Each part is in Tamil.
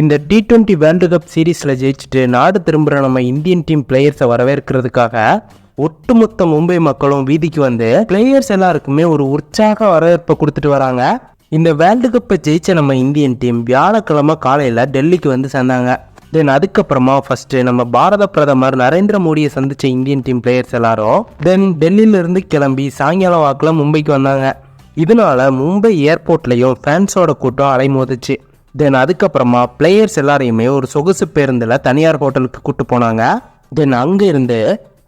இந்த டி டுவெண்ட்டி வேர்ல்டு கப் சீரீஸில் ஜெயிச்சுட்டு நாடு திரும்புகிற நம்ம இந்தியன் டீம் பிளேயர்ஸை வரவேற்கிறதுக்காக ஒட்டுமொத்த மும்பை மக்களும் வீதிக்கு வந்து பிளேயர்ஸ் எல்லாருக்குமே ஒரு உற்சாக வரவேற்பை கொடுத்துட்டு வராங்க. இந்த வேர்ல்டு கப்பை ஜெயிச்ச நம்ம இந்தியன் டீம் வியாழக்கிழமை காலையில் டெல்லிக்கு வந்து சேர்ந்தாங்க. தென் அதுக்கப்புறமா ஃபஸ்ட்டு நம்ம பாரத பிரதமர் நரேந்திர மோடியை சந்திச்ச இந்தியன் டீம் பிளேயர்ஸ் எல்லாரும் தென் டெல்லியிலேருந்து கிளம்பி சாயங்காலம் வாக்கில் மும்பைக்கு வந்தாங்க. இதனால மும்பை ஏர்போர்ட்லேயும் ஃபேன்ஸோட கூட்டம் அலைமோதுச்சு. தென் அதுக்கப்புறமா பிளேயர்ஸ் எல்லாரையுமே ஒரு சொகுசு பேருந்தில் தனியார் ஹோட்டலுக்கு கூட்டு போனாங்க. தென் அங்கே இருந்து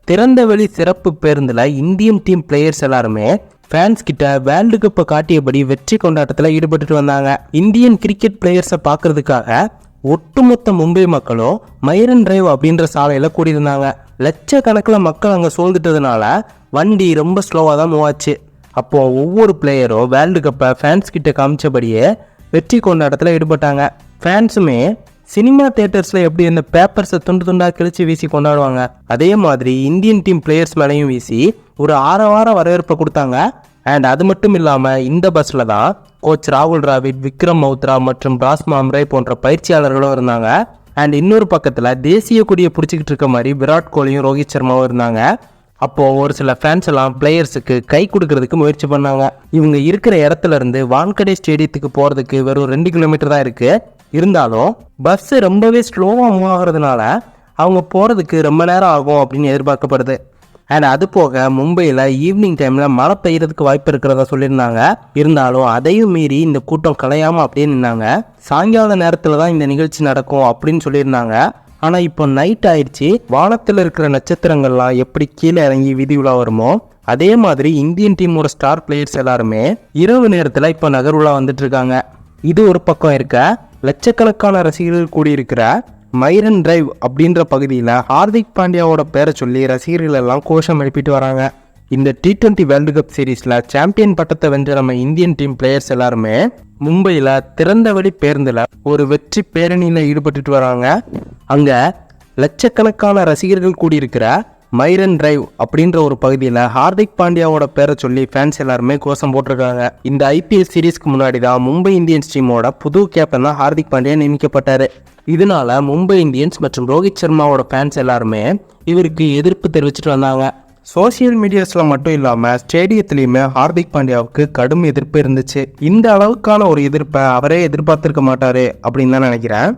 திறந்தவெளி சிறப்பு பேருந்தில் இந்தியன் டீம் பிளேயர்ஸ் எல்லாருமே ஃபேன்ஸ் கிட்ட வேர்ல்டு கப்பை காட்டியபடி வெற்றி கொண்டாட்டத்தில் ஈடுபட்டுட்டு வந்தாங்க. இந்தியன் கிரிக்கெட் பிளேயர்ஸை பார்க்கறதுக்காக ஒட்டுமொத்த மும்பை மக்களும் மைரன் டிரைவ் அப்படின்ற சாலையில் கூடியிருந்தாங்க. லட்சக்கணக்கில் மக்கள் அங்கே சூழ்ந்துட்டதுனால வண்டி ரொம்ப ஸ்லோவாக தான் மூவாச்சு அப்போது ஒவ்வொரு பிளேயரும் வேர்ல்டு கப்பை ஃபேன்ஸ் கிட்ட காமிச்சபடியே வெற்றி கொண்டாட்டத்தில் ஈடுபட்டாங்க. ஃபேன்ஸுமே சினிமா தேட்டர்ஸில் எப்படி இந்த பேப்பர்ஸை துண்டு துண்டாக கிழிச்சு வீசி கொண்டாடுவாங்க. அதே மாதிரி இந்தியன் டீம் பிளேயர்ஸ் மேலேயும் வீசி ஒரு ஆற வார வரவேற்பை கொடுத்தாங்க. அண்ட் அது மட்டும் இல்லாமல் இந்த பஸ்ஸில் தான் கோச் ராகுல் டிராவிட் விக்ரம் மௌத்ரா மற்றும் பிராஸ் மாம்ரே போன்ற பயிற்சியாளர்களும் இருந்தாங்க. அண்ட் இன்னொரு பக்கத்தில் தேசிய கொடியை பிடிச்சிக்கிட்டு இருக்க மாதிரி விராட் கோலியும் ரோஹித் சர்மாவும் இருந்தாங்க. அப்போது ஒரு சில ஃபேன்ஸ் எல்லாம் பிளேயர்ஸுக்கு கை கொடுக்கறதுக்கு முயற்சி பண்ணாங்க. இவங்க இருக்கிற இடத்துல இருந்து வான்கடை ஸ்டேடியத்துக்கு போகிறதுக்கு வெறும் ரெண்டு கிலோமீட்டர் தான் இருக்குது இருந்தாலும் பஸ்ஸு ரொம்பவே ஸ்லோவாக மூவ் ஆகுறதுனால அவங்க போகிறதுக்கு ரொம்ப நேரம் ஆகும் அப்படின்னு எதிர்பார்க்கப்படுது. அண்ட் அது போக மும்பையில் ஈவினிங் டைமில் மழை பெய்யறதுக்கு வாய்ப்பு இருக்கிறதா சொல்லியிருந்தாங்க. இருந்தாலும் அதையும் மீறி இந்த கூட்டம் கலையாமல் அப்படியே நின்னாங்க. சாயங்கால நேரத்தில் தான் இந்த நிகழ்ச்சி நடக்கும் அப்படின்னு சொல்லியிருந்தாங்க. ஆனால் இப்போ நைட் ஆயிடுச்சு. வானத்தில் இருக்கிற நட்சத்திரங்கள்லாம் எப்படி கீழே இறங்கி விதி உலா வருமோ அதே மாதிரி இந்தியன் டீமோட ஸ்டார் பிளேயர்ஸ் எல்லாருமே இரவு நேரத்தில் இப்போ நகர்வுலா வந்துட்டு இருக்காங்க இது ஒரு பக்கம் இருக்க லட்சக்கணக்கான ரசிகர்கள் கூடியிருக்கிற மைரன் டிரைவ் அப்படின்ற பகுதியில் ஹார்திக் பாண்டியாவோட பேரை சொல்லி ரசிகர்கள் எல்லாம் கோஷம் எழுப்பிட்டு வராங்க. இந்த டி ட்வெண்ட்டி வேர்ல்டு கப் சீரீஸில் சாம்பியன் பட்டத்தை வென்ற நம்ம இந்தியன் டீம் பிளேயர்ஸ் எல்லாருமே மும்பையில் திறந்தவெளி பேருந்தில் ஒரு வெற்றி பேரணியில் ஈடுபட்டுட்டு வராங்க. அங்கே லட்சக்கணக்கான ரசிகர்கள் கூடியிருக்கிற மைரன் டிரைவ் அப்படின்ற ஒரு பகுதியில் ஹார்திக் பாண்டியாவோட பேரை சொல்லி ஃபேன்ஸ் எல்லாருமே கோஷம் போட்டிருக்காங்க. இந்த ஐபிஎல் சீரீஸ்க்கு முன்னாடி தான் மும்பை இந்தியன்ஸ் டீமோட புது கேப்டன் தான் ஹார்திக் பாண்டியா நியமிக்கப்பட்டார். இதனால மும்பை இந்தியன்ஸ் மற்றும் ரோஹித் சர்மாவோட ஃபேன்ஸ் எல்லாருமே இவருக்கு எதிர்ப்பு தெரிவிச்சிட்டு வந்தாங்க. சோசியல் மீடியாஸில் மட்டும் இல்லாமல் ஸ்டேடியத்துலேயுமே ஹார்திக் பாண்டியாவுக்கு கடும் எதிர்ப்பு இருந்துச்சு. இந்த அளவுக்கான ஒரு எதிர்ப்பை அவரே எதிர்பார்த்திருக்க மாட்டாரு அப்படின்னு தான் நினைக்கிறேன்.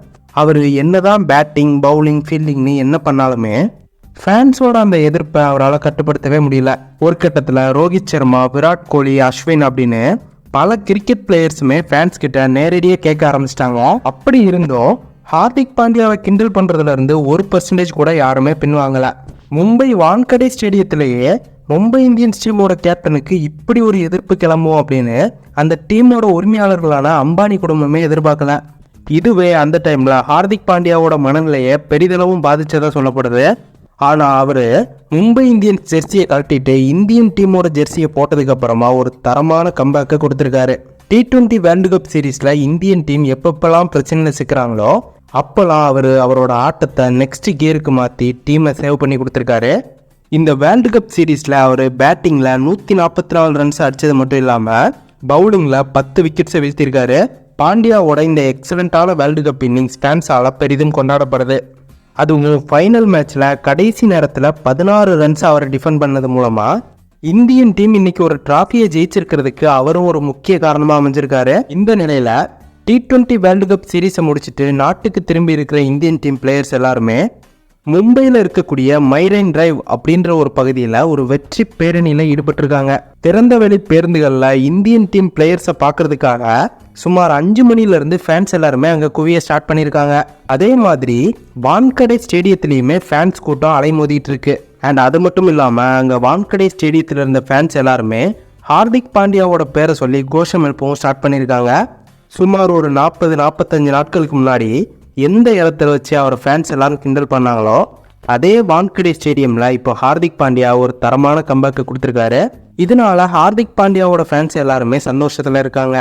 அவர் என்னதான் பேட்டிங் பவுலிங் ஃபீல்டிங்னு என்ன பண்ணாலுமே ஃபேன்ஸோட அந்த எதிர்ப்பை அவரால் கட்டுப்படுத்தவே முடியல. ஒரு கட்டத்தில் ரோஹித் சர்மா விராட் கோலி அஸ்வின் அப்படின்னு பல கிரிக்கெட் பிளேயர்ஸுமே ஃபேன்ஸ் கிட்ட நேரடியாக கேட்க ஆரம்பிச்சிட்டாங்க. அப்படி இருந்தும் ஹார்திக் பாண்டியாவை கிண்டல் பண்ணுறதுலேருந்து ஒரு பர்சன்டேஜ் கூட யாருமே பின்வாங்கலை. மும்பை வான்கடே ஸ்டேடியத்திலேயே மும்பை இந்தியன்ஸ் டீமோட கேப்டனுக்கு இப்படி ஒரு எதிர்ப்பு கிளம்பும் அப்படின்னு அந்த டீமோட உரிமையாளர்களான அம்பானி குடும்பமே எதிர்பார்க்கல. இதுவே அந்த டைமில் ஹார்திக் பாண்டியாவோட மனநிலையை பெரிதளவும் பாதித்ததாக சொல்லப்படுது. ஆனால் அவர் மும்பை இந்தியன்ஸ் ஜெர்சியை கழட்டிட்டு இந்தியன் டீமோட ஜெர்சியை போட்டதுக்கு அப்புறமா ஒரு தரமான கம்பேக்கை கொடுத்துருக்காரு. டி டுவெண்ட்டி வேர்ல்டு கப் சீரீஸில் இந்தியன் டீம் எப்பப்பெல்லாம் பிரச்சனையில் சிக்கிறாங்களோ அப்போல்லாம் அவர் அவரோட ஆட்டத்தை நெக்ஸ்ட் கியருக்கு மாற்றி டீமை சேவ் பண்ணி கொடுத்துருக்காரு. இந்த வேர்ல்டு கப் சீரீஸில் அவர் பேட்டிங்கில் நூற்றி நாற்பத்தி நாலு ரன்ஸ் அடித்தது மட்டும் இல்லாமல் பவுலிங்கில் பத்து விக்கெட்ஸை வீழ்த்தியிருக்காரு. பாண்டியாவோட இந்த எக்ஸலண்ட்டான வேர்ல்டு கப் இன்னிங்ஸ் ஃபேன்ஸால் பெரிதும் கொண்டாடப்படுது. அது உங்களுக்கு ஃபைனல் மேட்ச்சில் கடைசி நேரத்தில் பதினாறு ரன்ஸ் அவரை டிஃபெண்ட் பண்ணது மூலமாக இந்தியன் டீம் இன்னைக்கு ஒரு டிராஃபியை ஜெயிச்சிருக்கிறதுக்கு அவரும் ஒரு முக்கிய காரணமாக அமைஞ்சிருக்காரு. இந்த நிலையில் டி டுவெண்ட்டி வேர்ல்டு கப் சீரீஸை முடிச்சுட்டு நாட்டுக்கு திரும்பி இருக்கிற இந்தியன் டீம் பிளேயர்ஸ் எல்லாருமே மும்பையில் இருக்கக்கூடிய மைரைன் டிரைவ் அப்படின்ற ஒரு பகுதியில் ஒரு வெற்றி பேரணியில் ஈடுபட்டிருக்காங்க. திறந்தவெளி பேருந்துகளில் இந்தியன் டீம் பிளேயர்ஸை பார்க்கறதுக்காக சுமார் அஞ்சு மணிலேருந்து ஃபேன்ஸ் எல்லாருமே அங்கே குவிய ஸ்டார்ட் பண்ணியிருக்காங்க அதே மாதிரி வான்கடை ஸ்டேடியத்துலேயுமே ஃபேன்ஸ் கூட்டம் அலைமோதிட்டு இருக்கு. அண்ட் அது மட்டும் இல்லாமல் அங்கே வான்கடை ஸ்டேடியத்தில் இருந்த ஃபேன்ஸ் எல்லாருமே ஹார்திக் பாண்டியாவோட பேரை சொல்லி கோஷம் எழுப்பவும் ஸ்டார்ட் பண்ணியிருக்காங்க சுமார் ஒரு நாற்பது நாற்பத்தஞ்சு நாட்களுக்கு முன்னாடி எந்த இடத்துல வச்சு அவர் ஃபேன்ஸ் எல்லாரும் கிண்டல் பண்ணாங்களோ அதே வான்கடே ஸ்டேடியமில் இப்போ ஹார்திக் பாண்டியா ஒரு தரமான கம்பேக்கை கொடுத்துருக்காரு. இதனால ஹார்திக் பாண்டியாவோட ஃபேன்ஸ் எல்லாருமே சந்தோஷத்தில் இருக்காங்க.